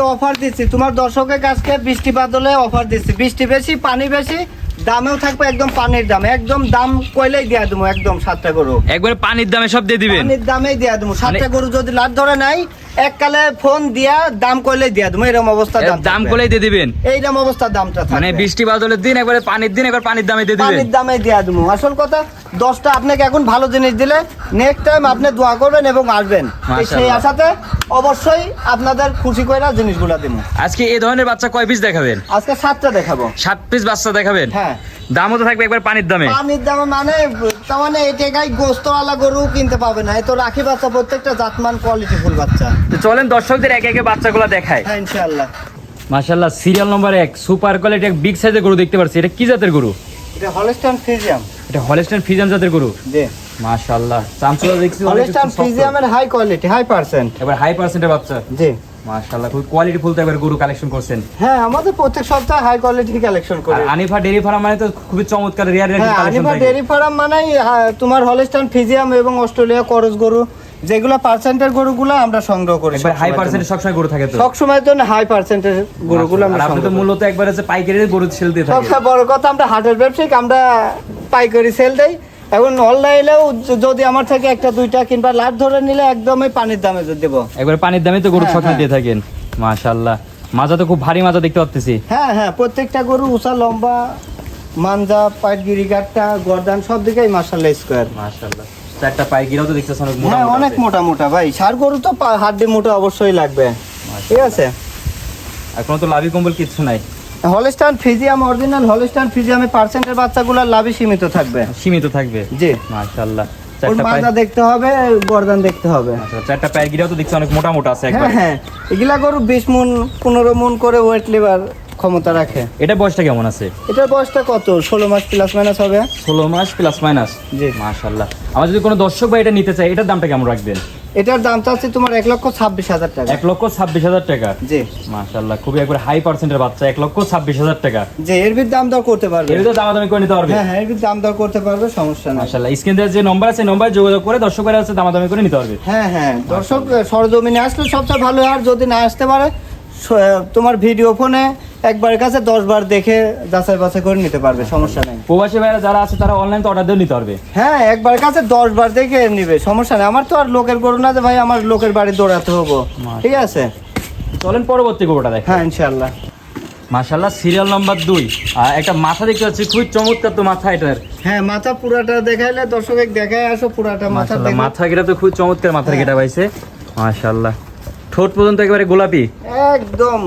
Offer দিচ্ছি। তোমার দর্শকের কাছে বৃষ্টি বাদলে অফার দিচ্ছি। বৃষ্টি বেশি পানি বেশি দামেও থাকবে একদম পানির দাম। একদম দাম কইলেই দিয়া দেবো একদম সাতটা গরু। একবারে পানির দামে সব দিয়ে দিবে পানির দামেই দিয়া দেবো। সাতটা মানে- গরু যদি লাভ ধরে নাই এককালে ফোন দিয়া দাম কইলেই দিয়া দেবো এরকম অবস্থা দাম দাম। করেই দিয়ে দিবেন? এইরকম অবস্থার দামটা মানে বৃষ্টি বাদলের দিন একবারে পানির দিন একবার পানির দামে দিয়ে দিবেন? পানির দামে দিয়া আসল কথা দশটা আপনাকে এখন ভালো জিনিস দিলে নেক্সট টাইম আপনি দোয়া করবেন এবং আসবেন। সেই আশাতে অবশ্যই আপনাদের খুশি করে জিনিসগুলো দেবো আজকে এই ধরনের বাচ্চা কয় পিস দেখাবেন? আজকে সাতটা দেখাবো। সাত পিস বাচ্চা দেখাবেন? হ্যাঁ। দামও তো থাকবে একবার পানির দামে। পানির দাম মানে তার মানে এই টাকায় গোস্তওয়ালা গরু কিনতে পাবে না। তো রাখি বাচ্চা প্রত্যেকটা জাতমান কোয়ালিটি ফুল বাচ্চা। তো চলেন দর্শকদের একে একে বাচ্চাগুলো দেখায় হ্যাঁ ইনশাআল্লাহ। মাশাল্লাহ সিরিয়াল নম্বর এক সুপার কোয়ালিটি এক বিগ সাইজের গরু দেখতে পাচ্ছি এটা কি জাতের গরু? এটা হলস্টাইন ফিজিয়াম এটা হলেস্টাইন ফিজাম জাতের গরু? জি। মাশাল্লাহ চামচুলা দেখছি হলস্টাইন। ফিজিয়ামের হাই কোয়ালিটি হাই পার্সেন্ট এবার হাই পার্সেন্টের বাচ্চা। জি। মাশাল্লাহ খুব কোয়ালিটি ফুল তো এবার গরু কালেকশন করছেন। হ্যাঁ আমাদের প্রত্যেক সপ্তাহে হাই কোয়ালিটি কালেকশন করি। আনিফা ডেরি ফার্ম মানে তো খুবই চমৎকার রিয়ার রিয়ার কালেকশন আনিমা থাকে। ডেয়ারি ফার্ম হ্যাঁ, তোমার হলস্টাইন ফিজিয়াম এবং অস্ট্রেলিয়া করস গরু যেগুলো পার্সেন্টের গরুগুলো আমরা সংগ্রহ করি হাই সবসময় গরু থাকে তো। সবসময়ের জন্য হাই পার্সেন্টের গরুগুলো আমরা আপনি তো মূলত একবার হচ্ছে পাইকারি গরু সেল দিয়ে থাকে সবচেয়ে বড় কথা আমরা হাটের ব্যবসায়িক আমরা পাইকারি সেল দেই। এখন অনলাইনেও যদি আমার থেকে একটা দুইটা কিংবা লাভ ধরে নিলে একদমই পানির দামে দেবো। একবার পানির দামে তো গরু হ্যাঁ, সবসময় হ্যাঁ। দিয়ে থাকেন। মাশাল্লাহ মাজা তো খুব ভারী মাজা দেখতে পাচ্ছি হ্যাঁ হ্যাঁ প্রত্যেকটা গরু উষা লম্বা মানজা পাইট গিরিগাটটা গর্দান সব দিকেই মার্শাল স্কোয়ার মাশাল্লাহ চারটা পাইকিরাও তো দেখতেছেন অনেক মোটা হ্যাঁ মোটা অনেক মোটা মোটা ভাই। সার গরু তো হাড্ডি মোটা অবশ্যই লাগবে। ঠিক আছে? এখনও তো লাভি কম্বল কিছু নাই। ফিজিয়াম অরিজিনাল ফিজিয়ামে পার্সেন্টের বাচ্চাগুলোর লাভই সীমিত থাকবে। সীমিত থাকবে? জি। দেখতে হবে গর্দান দেখতে হবে। মাশাআল্লাহ, চারটা পায়ের গিরাও তো দেখছি অনেক মোটা মোটা আছে একবার। হ্যাঁ হ্যাঁ। এগুলা গরু মন পনেরো মন করে ওয়েট লিভার ক্ষমতা রাখে। এটা বয়সটা কেমন আছে? এটার বয়সটা কত? ষোলো মাস প্লাস মাইনাস হবে। ষোলো মাস প্লাস মাইনাস জি। আমার যদি কোনো দর্শক ভাই এটা নিতে চায় এটার দামটা কেমন রাখবেন? এটার দাম চাচ্ছি তোমার এক লক্ষ ছাব্বিশ হাজার টাকা। এক লক্ষ ছাব্বিশ হাজার টাকা? জি। মাশাল্লাহ খুবই একবার হাই পার্সেন্টের বাচ্চা এক লক্ষ ছাব্বিশ হাজার টাকা। যে এর ভিতরে দাম দর করতে পারবে। এর ভিতরে দামাদামি করে নিতে পারবে? হ্যাঁ হ্যাঁ এর ভিতরে দাম দর করতে পারবে সমস্যা নাই। মাশাল্লাহ স্ক্রিন যে নম্বর আছে নম্বরে যোগাযোগ করে দর্শকের আছে দাম দামি করে নিতে পারবে। হ্যাঁ হ্যাঁ দর্শক সরজমিনে আসলে সবচেয়ে ভালো আর যদি না আসতে পারে তোমার ভিডিও ফোনে একবার কাছে দশ বার দেখে যাচাই বাছাই করে নিতে পারবে সমস্যা নেই। প্রবাসী ভাইরা যারা আছে তারা অনলাইন তো অর্ডার দিয়ে নিতে পারবে। হ্যাঁ একবার কাছে দশ বার দেখে নিবে সমস্যা নেই। আমার তো আর লোকের গরু না যে ভাই আমার লোকের বাড়ি দৌড়াতে হব। ঠিক আছে? চলেন পরবর্তী গরুটা দেখ। হ্যাঁ ইনশাল্লাহ মাশাল্লাহ সিরিয়াল নাম্বার দুই। আর একটা মাথা দেখতে পাচ্ছি খুবই চমৎকার তো মাথা এটার। হ্যাঁ মাথা পুরাটা দেখাইলে দর্শক দেখায় আসো পুরাটা মাথা মাথা গেটা তো খুবই চমৎকার মাথার হ্যাঁ। গেটা পাইছে। মাশাল্লাহ ঠোঁট পর্যন্ত একেবারে গোলাপি? একদম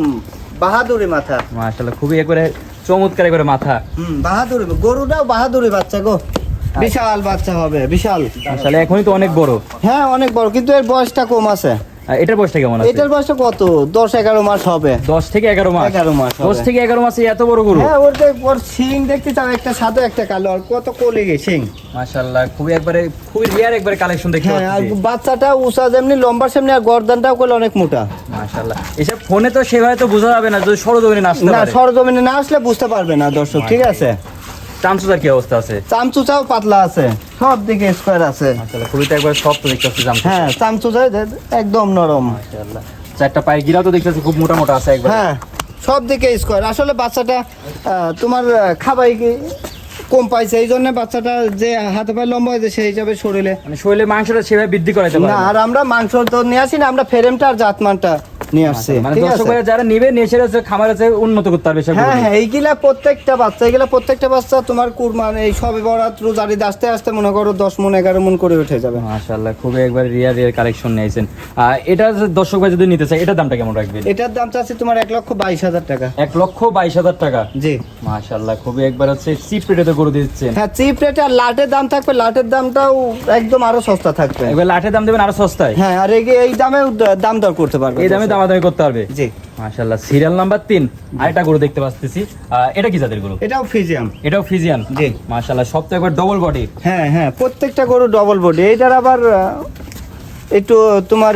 বাহাদুরি মাথা। মাশাআল্লাহ খুবই একবারে চমৎকার একবারে মাথা। হুম বাহাদুরি গরুটাও বাহাদুরি বাচ্চা গো। বিশাল বাচ্চা হবে বিশাল। আসলে এখনই তো অনেক বড়। হ্যাঁ অনেক বড় কিন্তু এর বয়সটা কম আছে। এটার বয়সটা কেমন আছে? এটার বয়সটা কত? দশ এগারো মাস হবে। দশ থেকে এগারো মাস? এগারো মাস হবে। দশ থেকে এগারো মাসে এত বড় গরু? হ্যাঁ ওর শিং দেখতে চাও একটা সাদা একটা কালো আর কত কলে গে শিং। মাশাল্লাহ খুবই একবারে খুবই রিয়ার একবারে কালেকশন দেখতে হ্যাঁ আর বাচ্চাটা উষা যেমনি লম্বা সেমনি আর গর্দানটাও করলে অনেক মোটা। মাশাল্লাহ এসব ফোনে তো সেভাবে তো বোঝা যাবে না যদি সরজমিনে না আসতে না সরজমিনে না আসলে বুঝতে পারবে না দর্শক ঠিক আছে? চামচুদার কি অবস্থা আছে? চামচুচাও পাতলা আছে সব দিকে স্কোয়ার আছে। মাশাল্লাহ খুবই একবার সব তো দেখতে পাচ্ছি হ্যাঁ চামচুচা একদম নরম। মাশাআল্লাহ। চারটা পায়ে গিরাও তো দেখতেছি খুব মোটা মোটা আছে একবার। হ্যাঁ সব দিকে স্কোয়ার আসলে বাচ্চাটা তোমার খাবাই কি- কম পাইছে এই জন্য বাচ্চাটা যে হাতে পায়ে লম্বা হয়েছে সেই হিসাবে শরীরে মানে শরীরে মাংসটা সেভাবে বৃদ্ধি করাইতে না। আর আমরা মাংস তো নিয়ে আসি না আমরা ফ্রেমটা আর জাতমানটা। নিয়ে আসছি। মানে দর্শক ভাইরা যারা নিবে নিয়ে এসে হচ্ছে খামার আছে উন্নত করতে পারবে হ্যাঁ হ্যাঁ এইগুলা প্রত্যেকটা বাচ্চা এইগুলা প্রত্যেকটা বাচ্চা তোমার কুরবান এই সবে বরাত আসতে আসতে মনে করো দশ মন এগারো মন করে উঠে যাবে। মাশাআল্লাহ খুবই একবার রিয়ার কালেকশন নিয়েছেন। আর এটা দর্শক ভাই যদি নিতে চায় এটার দামটা কেমন রাখবেন? এটার দাম চাচ্ছি তোমার এক লক্ষ বাইশ হাজার টাকা। এক লক্ষ বাইশ হাজার টাকা? জি। মাশাআল্লাহ খুবই একবার হচ্ছে চিপ রেটে গরু দিচ্ছেন। হ্যাঁ চিপ রেটে আর লাটের দাম থাকবে লাটের দামটাও একদম আরও সস্তা থাকবে। এবার লাঠের দাম দেবেন আরও সস্তায়? হ্যাঁ আর এই- এই দামে দাম দর করতে পারবে এই দামে দামাদামি করতে পারবে? জি। মাশাআল্লাহ সিরিয়াল নাম্বার তিন। আরেকটা গরু দেখতে পাচ্ছি এটা কি জাতের গরু? এটাও ফিজিয়াম এটাও ফিজিয়ান জি। মাশাআল্লাহ সব তো একবার ডবল বডি হ্যাঁ হ্যাঁ প্রত্যেকটা গরু ডবল বডি এইটার আবার একটু তোমার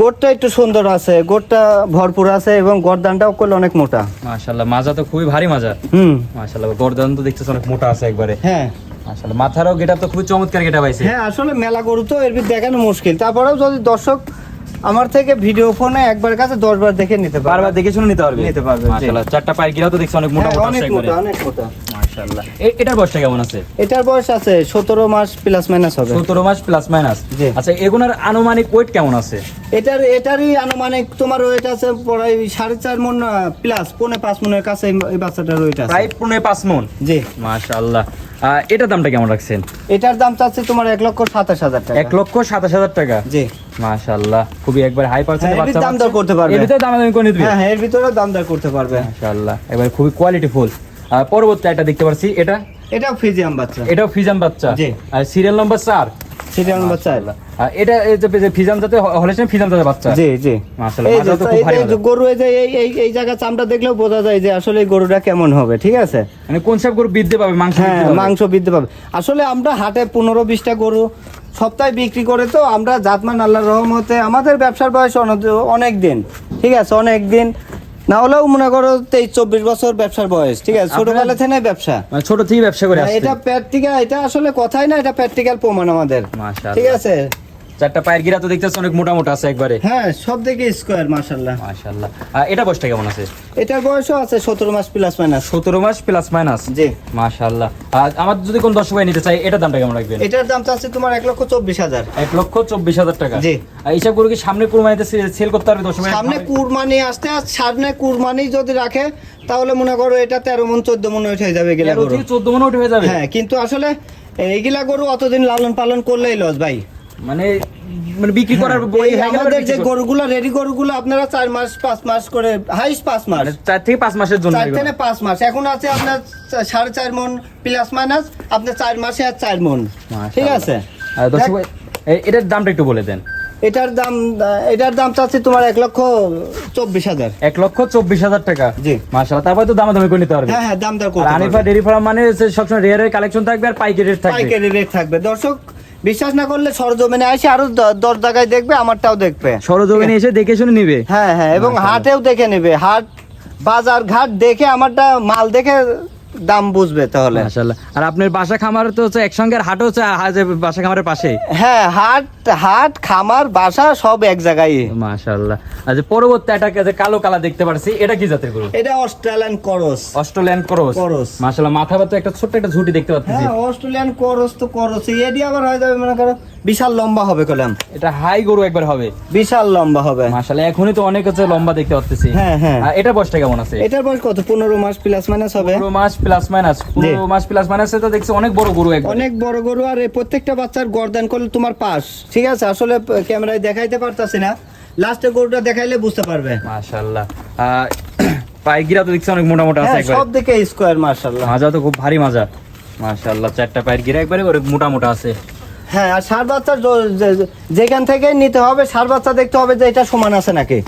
গোটটা একটু সুন্দর আছে গোটটা ভরপুর আছে এবং গরদানটাও করলে অনেক মোটা। মাশাআল্লাহ মাজা তো খুবই ভারী মাজা। হুম। মাশাআল্লাহ গর্দান তো দেখতেছ অনেক মোটা আছে একবারে। হ্যাঁ। মাশাআল্লাহ মাথারও গেটআপ তো খুবই চমৎকার গেটআপ পাইছে হ্যাঁ আসলে মেলা গরু তো এর দেখানো মুশকিল। তারপরেও যদি দর্শক আমার থেকে ভিডিও ফোনে একবার কাছে দশ বার দেখে নিতে পারবে। বারবার দেখে শুনে নিতে পারবে? নিতে পারবে, মাশাআল্লাহ। চারটা পায়ের গিরাও তো দেখছি অনেক মোটা হ্যাঁ, মোটা অনেক মোটা অনেক মোটা। মাশাআল্লাহ। এটার বয়সটা কেমন আছে? এটার বয়স আছে সতেরো মাস প্লাস মাইনাস হবে। সতেরো মাস প্লাস মাইনাস জি। আচ্ছা এগুলোর আনুমানিক ওয়েট কেমন আছে? এটার এটারই আনুমানিক তোমার ওয়েট আছে প্রায় সাড়ে চার মন প্লাস পৌনে পাঁচ মনের কাছে এই- বাচ্চাটার ওয়েট আছে। প্রায় মন? জি। মাশাআল্লাহ। এটার দামটা কেমন রাখছেন? এটার দাম চাচ্ছে তোমার এক লক্ষ সাতাশ হাজার টাকা। এক লক্ষ সাতাশ হাজার টাকা। জি। মাশাআল্লাহ। খুবই একবার হাই পার্সেন্ট হ্যাঁ, বাচ্চা দাম দর করতে পারবে। এর ভিতরে দাম দামি করে নিতে হ্যাঁ হ্যাঁ এর ভিতরে দাম দর করতে পারবে। মাশাআল্লাহ। খুবই কোয়ালিটি ফুল পরবর্তী একটা দেখতে পাচ্ছি এটা? এটাও ফিজিয়াম বাচ্চা। এটাও ফিজাম বাচ্চা। জি। আর সিরিয়াল নম্বর চার। সিরিয়াল নাম্বার চার। আর এটা এই যে যে ফিজাম জাতে হলেছেন ফিজাম জাতের বাচ্চা। জি জি। মাশাআল্লাহ, তো খুব ভারী গরু এই যে এই এই জায়গা চামড়া দেখলেও বোঝা যায় যে আসলে গরুটা কেমন হবে ঠিক আছে? মানে কোন সব গরু বৃদ্ধি পাবে মাংস হ্যাঁ বৃদ্ধি? মাংস বৃদ্ধি পাবে। আসলে আমরা হাটে পনেরো বিশটা গরু সপ্তাহে বিক্রি করে তো আমরা জাতমান আল্লাহ রহমতে আমাদের ব্যবসার বয়স অনেক- দিন। ঠিক আছে অনেক দিন। না হলেও মনে করো তেইশ চব্বিশ বছর ব্যবসার বয়স। ঠিক আছে ছোটবেলা থেকে ব্যবসা। মানে ছোট থেকে ব্যবসা করে এটা প্র্যাকটিক্যাল এটা আসলে কথাই না এটা প্র্যাকটিক্যাল প্রমাণ আমাদের। ঠিক আছে? চারটা পায়ের গিরা তো দেখতেছ অনেক মোটা মোটা আছে একবারে। হ্যাঁ সব দিকে স্কোয়ার মাশাআল্লাহ। আর এটা বয়সটা কেমন আছে? এটার বয়সও আছে সতেরো মাস প্লাস মাইনাস সতেরো মাস প্লাস মাইনাস জি। মাশাআল্লাহ। আর আমার যদি কোন দর্শক ভাই নিতে চাই এটার দামটা কেমন রাখবেন? এটার দাম চাচ্ছে তোমার এক লক্ষ চব্বিশ হাজার। এক লক্ষ চব্বিশ হাজার টাকা। জি। আর এইসব গরু কি সামনে কুরবানিতে সেল করতে পারবে দর্শক ভাই? সামনে কুরবানি আসতে আর সামনে কুরবানি যদি রাখে তাহলে মনে করো এটা তেরো মন চোদ্দ মন উঠে যাবে গেলা তেরো গরু। থেকে চোদ্দ মনে উঠে যাবে? হ্যাঁ কিন্তু আসলে এইগুলা গরু অতদিন লালন পালন করলেই লস ভাই। মানে মানে বিক্রি করার বই আমাদের যে গরুগুলো রেডি গরুগুলো আপনারা চার মাস পাঁচ মাস করে হাইস পাঁচ মাস। মানে চার থেকে পাঁচ মাসের জন্য চার থেকে পাঁচ মাস। এখন আছে আপনার সাড়ে চার মন প্লাস মাইনাস আপনার চার মাসে আর চার মন। ঠিক আছে? এটার দামটা একটু বলে দেন। এটার দাম এটার দাম চাচ্ছি তোমার এক লক্ষ চব্বিশ হাজার। এক লক্ষ চব্বিশ হাজার টাকা? জি। মাশাআল্লাহ তারপরে তো দামাদামি করে নিতে পারবে। হ্যাঁ হ্যাঁ দাম দর আনিফা ডেরি ফার্ম মানে সবসময় রেয়ারের কালেকশন থাকবে আর পাইকারি রেট থাকবে। পাইকারি রেট থাকবে। দর্শক বিশ্বাস না করলে সরজমিনে আসে আরও দশ জায়গায় দেখবে আমারটাও দেখবে। সরজমিনে এসে দেখে শুনে নিবে? হ্যাঁ হ্যাঁ এবং হাটেও দেখে নেবে। হাট বাজার ঘাট দেখে আমারটা মাল দেখে দাম বুঝবে তাহলে। মাশাআল্লাহ। আর আপনার বাসা খামার তো হচ্ছে একসঙ্গে আর হাটও হচ্ছে হা- যে বাসা খামারের পাশে। হ্যাঁ হাট হাট খামার বাসা সব এক জায়গায়। মাশাআল্লাহ। আচ্ছা পরবর্তী একটা যে কালো কালা দেখতে পারছি। এটা কি জাতের গরু? এটা Australian cross. Australian cross. Cross। মাশাআল্লাহ মাথা ব্যথা একটা ছোট্ট একটা ঝুঁটি দেখতে পাচ্ছি। হ্যাঁ অস্ট্রেলিয়ান করস তো করস এডি আবার হয়ে যাবে মনে করো বিশাল লম্বা হবে কলাম। এটা হাই গরু একবার হবে। বিশাল লম্বা হবে। মাশাআল্লাহ এখনই তো অনেক হচ্ছে লম্বা দেখতে পাচ্ছি হ্যাঁ, হ্যাঁ। আর এটা বয়সটা কেমন আছে? এটার বয়স কত? পনেরো মাস প্লাস মাইনাস হবে। পনেরো মাস প্লাস মাইনাস পনেরো মাস প্লাস মাইনাসে তো দেখছি অনেক বড় গরু একবার। অনেক বড় গরু আর এই প্রত্যেকটা বাচ্চার গরদান করলে তোমার পাস ঠিক আছে? আসলে ক্যামেরায় দেখাইতে পারতাছি না। লাস্টে গরুটা দেখাইলে বুঝতে পারবে। মাশাআল্লাহ। পায়গিরা তো দেখছি অনেক মোটা মোটা আছে হ্যাঁ একবার। সব দিকে স্কোয়ার মার্শাল্লাহ মাজা তো খুব ভারী মাজা। মাশাআল্লাহ চারটা পায়ের গিরা একবারে মোটা মোটা আছে। হ্যাঁ আর সার যে- যেখান থেকে নিতে হবে সার বাচ্চা দেখতে হবে যে এটা সমান আছে নাকি।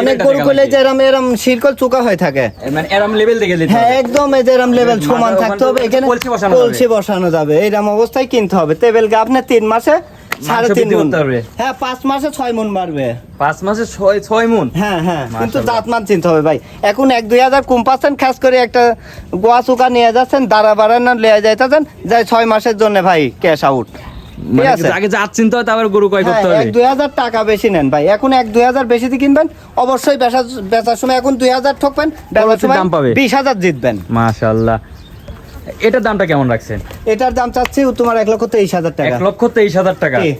অনেক গরু করলে যে এরম এরম শিরকল চুকা হয়ে থাকে। মানে এরম লেভেল দেখে দিতে হ্যাঁ একদম এই যে এরম লেভেল সমান থাকতে হবে। এখানে কলসি বসানো যাবে। এইরকম অবস্থায় কিনতে হবে। তেবেল গা আপনার তিন মাসে সাড়ে তিন মন হ্যাঁ পাঁচ মাসে ছয় মন বাড়বে। পাঁচ মাসে ছয় ছয় মন হ্যাঁ হ্যাঁ কিন্তু। জাত মান চিনতে হবে ভাই। এখন এক দুই হাজার কম পাচ্ছেন খাস করে একটা গোয়া চুকা নিয়ে যাচ্ছেন দাঁড়া বাড়ানো লিয়ে যাইতেছেন যাই ছয় মাসের জন্য ভাই ক্যাশ আউট মানে আগে যা চিনতে হয় তারপর গরু কয় করতে হ্যাঁ, হবে দুই হাজার টাকা বেশি নেন ভাই। এখন এক দুই হাজার বেশি দিয়ে কিনবেন। অবশ্যই বেচা বেচার সময় এখন দুই হাজার ঠকবেন। বেচার সময় দাম পাবে। বিশ হাজার জিতবেন। মাশাআল্লাহ। এটার দামটা কেমন রাখছেন? এটার দাম চাচ্ছি তোমার এক লক্ষ তেইশ হাজার টাকা। এক লক্ষ তেইশ হাজার টাকা? জি।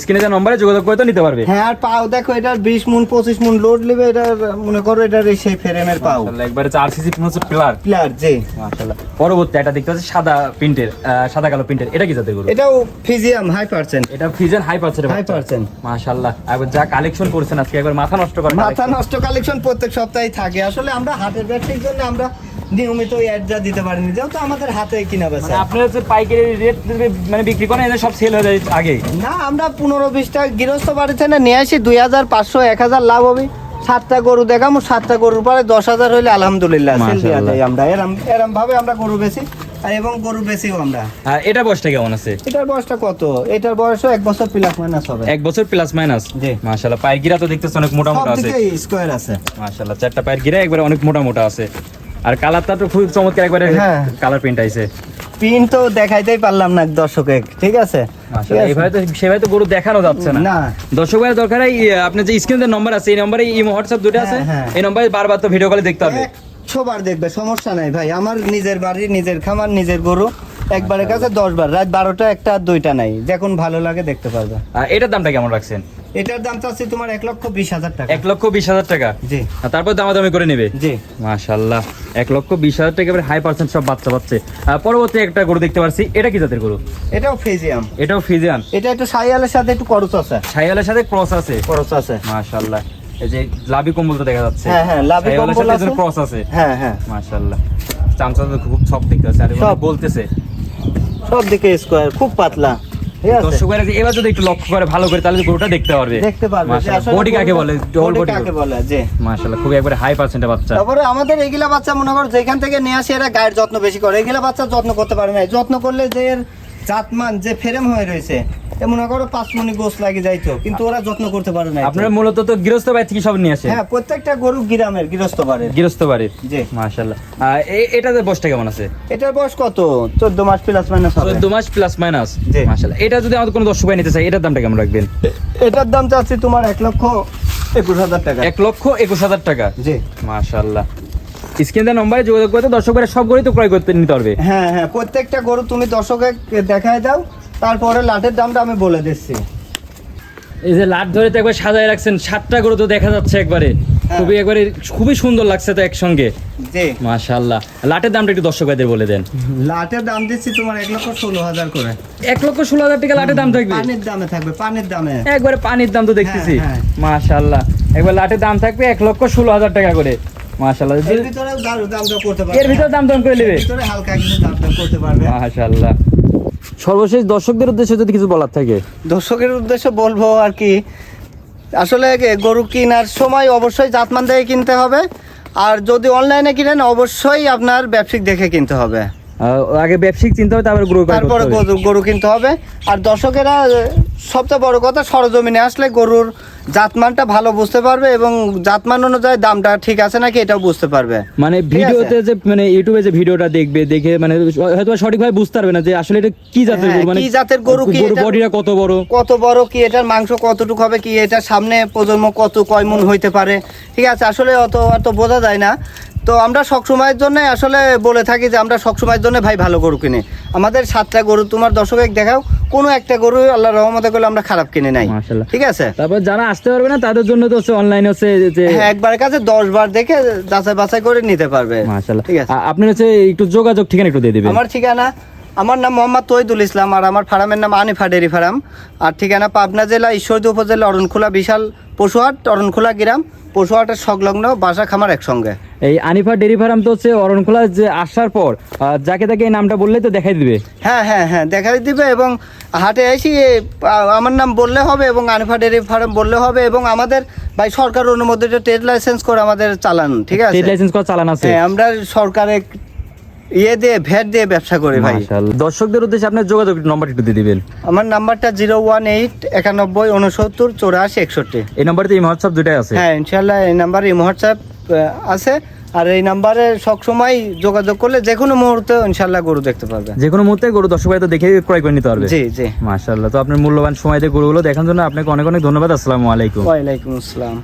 স্ক্রিনে যে নম্বরে যোগাযোগ করে তো নিতে পারবে। হ্যাঁ আর পাও দেখো এটার বিশ মুন পঁচিশ মুন লোড নেবে এটার মনে করো এটার এই সেই ফ্রেমের পাও। একবারে চার সিসি হচ্ছে পিলার প্লেয়ার জি। মাশাআল্লাহ পরবর্তী একটা দেখতে পাচ্ছি সাদা প্রিন্টের সাদা কালো প্রিন্টের। এটা কি জাতের গরু? এটাও ফিজিয়াম হাই পার্সেন্ট এটা ফিজেন হাই পার্সেন্ট হাই পার্সেন্ট মাশাআল্লাহ একবার যা কালেকশন করেছেন আজকে একবার মাথা নষ্ট করে মাথা নষ্ট কালেকশন প্রত্যেক সপ্তাহে থাকে। আসলে আমরা হাটের ব্যবসায়ীর জন্য আমরা নিয়মিত অ্যাডটা দিতে পারিনি যেহেতু আমাদের হাতে কিনা বেচা। মানে আপনার হচ্ছে পাইকারি রেট মানে বিক্রি করেন এদের সব সেল হয়ে যায় আগে? না আমরা পনেরো বিশটা গৃহস্থ বাড়ি থেকে নিয়ে আসি দুই হাজার পাঁচশো এক হাজার লাভ হবে। সাতটা গরু দেখামো সাতটা গরুর পরে দশ হাজার হইলে আলহামদুলিল্লাহ সেল দেওয়া যায় আমরা। এরম এরম ভাবে আমরা গরু বেশি আর এবং গরু বেশিও আমরা। আর এটা বয়সটা কেমন আছে? এটার বয়সটা কত? এটার বয়সও এক বছর প্লাস মাইনাস হবে। এক বছর প্লাস মাইনাস জি। মাশাআল্লাহ পায়ের গিরা তো দেখতেছেন অনেক মোটা মোটা আছে। স্কোয়ার আছে। মাশাআল্লাহ চারটা পায়ের গিরা একবারে অনেক মোটা মোটা আছে। আর কালারটা তো খুব চমৎকার একবারে হ্যাঁ। কালার প্রিন্ট আইছে প্রিন্ট তো দেখাইতেই পারলাম না দর্শকে ঠিক আছে? এভাবে তো সেভাবে তো গরু দেখানো যাচ্ছে না। দর্শক ভাই দরকার আপনার যে স্ক্রিনে নম্বর আছে এই নম্বরে ইমো হোয়াটসঅ্যাপ দুটো আছে হ্যাঁ, হ্যাঁ। এই নম্বরে বারবার তো ভিডিও কলে দেখতে হবে একশো বার দেখবে সমস্যা নাই ভাই আমার নিজের বাড়ি নিজের খামার নিজের গরু একবারের কাছে দশ বার রাত বারোটা একটা আর দুইটা নাই। যখন ভালো লাগে দেখতে পারবে। এটার দামটা কেমন রাখছেন? এটার দাম চাচ্ছি তোমার এক লক্ষ বিশ হাজার টাকা। এক লক্ষ বিশ হাজার টাকা? জি। আর তারপর দামাদামি করে নেবে? জি। মাশাল্লাহ এক লক্ষ বিশ হাজার টাকা হাই পার্সেন্ট সব বাচ্চা পাচ্ছে পরবর্তী একটা গরু দেখতে পাচ্ছি এটা কি জাতের গরু? এটাও ফেজিয়াম এটাও এটা একটু সাইয়ালের সাথে একটু আছে। সাইয়ালের সাথে ক্রস আছে? খরচ আছে। মাশাল্লাহ এই যে লাভি কম্বলটা দেখা যাচ্ছে। হ্যাঁ, হ্যাঁ, লাভি কম্বল আছে। ক্রস আছে। হ্যাঁ হ্যাঁ। মাশাল্লাহ চামচা খুব সব দেখতে আছে আর। বলতেছে। সব দিকে স্কোয়ার খুব পাতলা। যে এবার যদি একটু লক্ষ্য করে ভালো করে তাহলে গরুটা দেখতে পারবে। দেখতে পারবে বডি কাকে বলে? ডবল বডি কাকে বলে জি মাশাল্লাহ খুবই একবারে হাই পার্সেন্টের বাচ্চা। তারপরে আমাদের এগুলা বাচ্চা মনে করো যেখান থেকে নিয়ে আসি এরা গায়ের যত্ন বেশি করে। এগুলা বাচ্চা যত্ন করতে পারে না। যত্ন করলে যে এর জাতমান যে ফেরেম হয়ে রয়েছে মনে করো পাঁচ মনি গোস লাগে যাইতো কিন্তু ওরা যত্ন করতে পারে না আপনারা মূলত তো গৃহস্থ বাড়ি থেকে সব নিয়ে আসেন? হ্যাঁ প্রত্যেকটা গরু গ্রামের গৃহস্থ বাড়ির। গৃহস্থ বাড়ির? জি। এটাতে বসটা কেমন আছে? এটার বয়স কত? চোদ্দ মাস প্লাস মাইনাস হবে। চোদ্দ মাস প্লাস মাইনাস জি। মাশাল্লাহ এটা যদি আমাদের কোনো দর্শক ভাই নিতে চাই এটার দামটা কেমন রাখবেন? এটার দাম চাচ্ছি তোমার এক লক্ষ একুশ হাজার টাকা। এক লক্ষ একুশ হাজার টাকা? জি। মাশাল্লাহ স্ক্রিনে নম্বরে যোগাযোগ করতে দর্শক ভাইরা সব গরুই তো ক্রয় করতে নিতে পারবে। হ্যাঁ হ্যাঁ প্রত্যেকটা গরু তুমি দর্শকে দেখায় দাও। তারপরে লাটের দামটা আমি বলে দিচ্ছি। এই যে লাট ধরে তো একবার সাজায় রাখছেন সাতটা গরু তো দেখা যাচ্ছে একবারে। হ্যাঁ। খুবই একবারে খুবই সুন্দর লাগছে তো একসঙ্গে। জি। মাশাল্লাহ লাটের দামটা একটু দর্শক ভাইদের বলে দেন। লাটের দাম দিচ্ছি তোমার এক লক্ষ ষোলো হাজার করে। এক লক্ষ ষোলো হাজার টাকা লাটের দাম থাকবে পানির দামে থাকবে পানির দামে। একবারে পানির দাম তো দেখতেছি। হ্যাঁ, হ্যাঁ। একবার লাটের দাম থাকবে এক লক্ষ ষোলো হাজার টাকা করে। মাশাল্লাহ এর ভিতরে দাম দাম করতে পারবে। এর ভিতরে দাম দাম করে নেবে। ভিতরে হালকা কিছু দাম দর করতে পারবে। মাশাল্লাহ সর্বশেষ দর্শকদের উদ্দেশ্যে যদি কিছু বলার থাকে। দর্শকের উদ্দেশ্যে বলব আর কি, আসলে গরু কেনার সময় অবশ্যই জাতমান দেখে কিনতে হবে, আর যদি অনলাইনে কিনেন, অবশ্যই আপনার ব্যবসায়িক দেখে কিনতে হবে। আগে ব্যবসায়িক চিন্তা হবে তারপরে গ্রো তারপরে গরু গরু কিনতে হবে। আর দর্শকেরা সবচেয়ে বড় কথা সরজমিনে আসলে গরুর জাতমানটা ভালো বুঝতে পারবে এবং জাতমান অনুযায়ী দামটা ঠিক আছে নাকি এটাও বুঝতে পারবে। মানে ভিডিওতে যে মানে ইউটিউবে যে ভিডিওটা দেখবে দেখে মানে হয়তো সঠিকভাবে বুঝতে পারবে না যে আসলে এটা কি জাতের হ্যাঁ, গরু মানে কি জাতের গরু, কি এটা- বডিটা কত বড়? কত বড় কি এটার মাংস কতটুকু হবে কি এটার সামনে প্রজন্ম কত কয় মন হইতে পারে। ঠিক আছে আসলে অত অত বোঝা যায় না। তো আমরা সবসময়ের জন্য আসলে বলে থাকি যে আমরা সবসময়ের জন্য ভাই ভালো গরু কিনে। আমাদের সাতটা গরু তোমার দর্শক দেখাও কোনো একটা গরু আল্লাহ রহমতে করলে আমরা খারাপ কিনে নাই। ঠিক আছে? তারপর যারা আসতে পারবে না তাদের জন্য তো হচ্ছে অনলাইনে হচ্ছে যে হ্যাঁ একবার কাছে দশ বার দেখে যাচাই বাছাই করে নিতে পারবে। মাশাআল্লাহ। ঠিক আছে? আপনি হচ্ছে একটু যোগাযোগ ঠিকানা একটু দিয়ে দিবেন। আমার ঠিকানা আমার নাম মোহাম্মদ তৈদুল ইসলাম আর আমার ফার্মের নাম আনিফা ডেরি ফার্ম। আর ঠিকানা পাবনা জেলা ঈশ্বরদী উপজেলা অরণখোলা বিশাল পশুহাট অরণখোলা গ্রাম পশুহাটের সংলগ্ন বাসা খামার একসঙ্গে। এই আনিফা ডেরি ফার্ম তো হচ্ছে অরণখোলা যে আসার পর যাকে তাকে এই নামটা বললেই তো দেখাই দিবে। হ্যাঁ হ্যাঁ হ্যাঁ দেখাই দিবে এবং হাটে এসে আমার নাম বললে হবে এবং আনিফা ডেরি ফার্ম বললে হবে এবং আমাদের ভাই সরকার অনুমোদিত ট্রেড লাইসেন্স করে আমাদের চালান ঠিক আছে? ট্রেড লাইসেন্স করে চালান আছে। হ্যাঁ আমরা সরকারের ইয়ে দিয়ে ভ্যাট দিয়ে ব্যবসা করি ভাই। দর্শকদের উদ্দেশ্যে আপনার যোগাযোগ নম্বর একটু দিয়ে দিবেন। আমার নাম্বারটা জিরো ওয়ান এইট একানব্বই উনসত্তর চৌরাশি একষট্টি। এই এই হোয়াটসঅ্যাপ দুটাই আছে? হ্যাঁ ইনশাল্লাহ এই নাম্বারে হোয়াটসঅ্যাপ আছে। আর এই নাম্বারে সবসময় যোগাযোগ করলে যে কোনো মুহূর্তে ইনশাল্লাহ গরু দেখতে পারবে। যে কোনো মুহূর্তে গরু দর্শক ভাই তো দেখে ক্রয় করে নিতে পারবে। জি জি। মাশাআল্লাহ। তো আপনার মূল্যবান সময় দিয়ে গরুগুলো দেখার জন্য আপনাকে অনেক অনেক ধন্যবাদ। আসসালামু আলাইকুম। ওয়ালাইকুম আসসালাম।